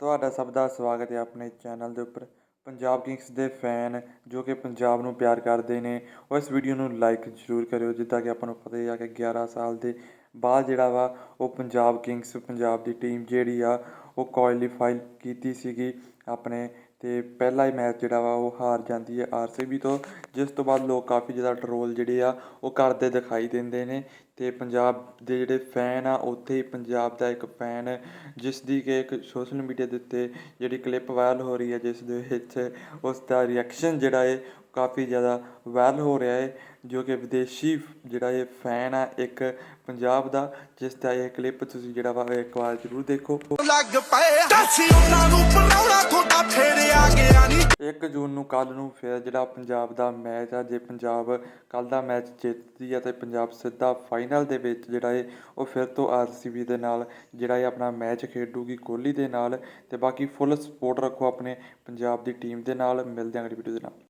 ਤੁਹਾਡਾ ਸਭ ਦਾ ਸਵਾਗਤ ਹੈ ਆਪਣੇ ਚੈਨਲ ਦੇ ਉੱਪਰ। ਪੰਜਾਬ ਕਿੰਗਸ ਦੇ ਫੈਨ ਜੋ ਕਿ ਪੰਜਾਬ ਨੂੰ ਪਿਆਰ ਕਰਦੇ ਨੇ, ਉਹ ਇਸ ਵੀਡੀਓ ਨੂੰ ਲਾਈਕ ਜ਼ਰੂਰ ਕਰਿਓ, ਜਿੱਦਾਂ ਕਿ ਆਪਾਂ ਨੂੰ ਪਤਾ ਹੀ ਆ ਕਿ 11 ਸਾਲ ਦੇ ਬਾਅਦ ਜਿਹੜਾ ਵਾ ਉਹ ਪੰਜਾਬ ਕਿੰਗਸ ਪੰਜਾਬ ਦੀ ਟੀਮ ਜਿਹੜੀ ਆ ਉਹ ਕੁਆਲੀਫਾਈ ਕੀਤੀ ਸੀਗੀ ਆਪਣੇ ਤੇ ਪਹਿਲਾ ਹੀ ਮੈਚ ਜਿਹੜਾ ਵਾ ਉਹ ਹਾਰ ਜਾਂਦੀ ਹੈ ਆਰਸੀਬੀ ਤੋਂ, ਜਿਸ ਤੋਂ ਬਾਅਦ ਲੋਕ ਕਾਫੀ ਜ਼ਿਆਦਾ ਟਰੋਲ ਜਿਹੜੇ ਆ ਉਹ ਕਰਦੇ ਦਿਖਾਈ ਦਿੰਦੇ ਨੇ ਤੇ ਪੰਜਾਬ ਦੇ ਜਿਹੜੇ ਫੈਨ ਆ ਉੱਥੇ ਹੀ ਪੰਜਾਬ ਦਾ ਇੱਕ ਫੈਨ ਜਿਸ ਦੀ ਕਿ ਇੱਕ ਸੋਸ਼ਲ ਮੀਡੀਆ ਦੇ ਉੱਤੇ ਜਿਹੜੀ ਕਲਿੱਪ ਵਾਇਰਲ ਹੋ ਰਹੀ ਹੈ ਜਿਸ ਦੇ ਵਿੱਚ ਉਸ ਦਾ ਰਿਐਕਸ਼ਨ ਜਿਹੜਾ ਹੈ ਕਾਫੀ ਜ਼ਿਆਦਾ ਵਾਇਰਲ ਹੋ ਰਿਹਾ ਹੈ ਜੋ ਕਿ ਵਿਦੇਸ਼ੀ ਜਿਹੜਾ ਇਹ ਫੈਨ ਆ ਇੱਕ ਪੰਜਾਬ ਦਾ ਜਿਸ ਦਾ ਇਹ ਕਲਿੱਪ ਤੁਸੀਂ ਜਿਹੜਾ ਵਾ ਇੱਕ ਵਾਰ ਜ਼ਰੂਰ ਦੇਖੋ। ਲੱਗ ਪਏ ਦੱਸੀ ਉਹਨਾਂ ਨੂੰ ਬਣਾਉਣਾ ਤੁਹਾਡਾ ਫੇਰ ਆ ਗਿਆ ਨਹੀਂ 1 ਜੂਨ ਨੂੰ ਕੱਲ ਨੂੰ ਫਿਰ ਜਿਹੜਾ ਪੰਜਾਬ ਦਾ ਮੈਚ ਆ ਜੇ ਪੰਜਾਬ ਕੱਲ ਦਾ ਮੈਚ ਜਿੱਤਦੀ ਆ ਤੇ ਪੰਜਾਬ ਸਿੱਧਾ ਫਾਈਨਲ ਦੇ ਵਿੱਚ ਜਿਹੜਾ ਹੈ ਉਹ ਫਿਰ ਤੋਂ ਆਰਸੀਬੀ ਦੇ ਨਾਲ ਜਿਹੜਾ ਹੈ ਆਪਣਾ ਮੈਚ ਖੇਡੂਗੀ ਕੋਹਲੀ ਦੇ ਨਾਲ ਤੇ ਬਾਕੀ ਫੁੱਲ ਸਪੋਰਟ ਰੱਖੋ ਆਪਣੇ ਪੰਜਾਬ ਦੀ ਟੀਮ ਦੇ ਨਾਲ ਮਿਲਦੇ ਹਾਂ ਅਗਲੀ ਵੀਡੀਓ ਦੇ ਨਾਲ।